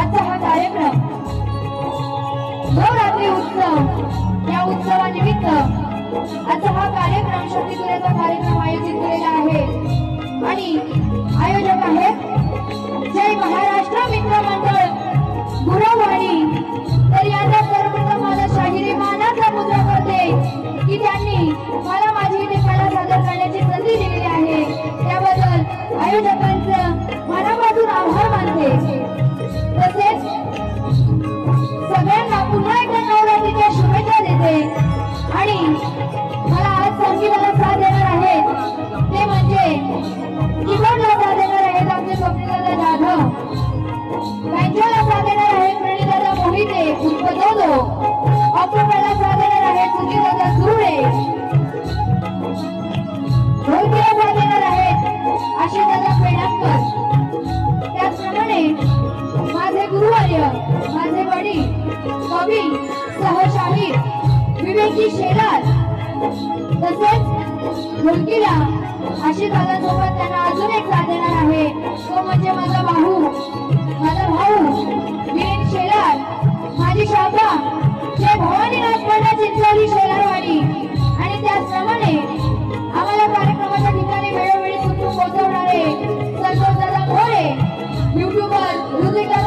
आजचा हा कार्यक्रम नवरात्री उत्सव या उत्सवानिमित्त आजचा हा कार्यक्रम शक्तीपुरेचा कार्यक्रम आयोजित केलेला आहे. आणि आयोजक आहेत जय महाराष्ट्र मित्र मंडळ गुरुवाणी. तर याचा सर्वप्रथम मला शाहिरी मानाचा मुद्रा करते की त्यांनी मला माझी इथे कला सादर करण्याची संधी दिलेली आहे. त्याबद्दल आयोजकांचं मनापासून आभार मानते. तसेच सगळ्यांना पुन्हा एकदा नवरात्रीच्या शुभेच्छा देते. आणि मला आज संगीताला साथ देणार आहेत ते म्हणजे कीबोर्डला साथ देणार आहेत आमचे स्वप्नीदादा जाधव. बँजोला कवी सहशाहीर विवेकी शेलार तसेच मुलगीला अशी दादासोबत त्यांना अजून एक साथ देणार आहे. तो म्हणजे माझा भाऊ. माझा भाऊ वीर शेलार. माझी शाखा जे भवानी राजपाडा चिंचवली शेलारवाडी आणि त्याचप्रमाणे आम्हाला कार्यक्रमाच्या ठिकाणी वेळोवेळी सुटून पोहोचवणारे संतोष दादा भोळे युट्यूबर ऋतिकाचा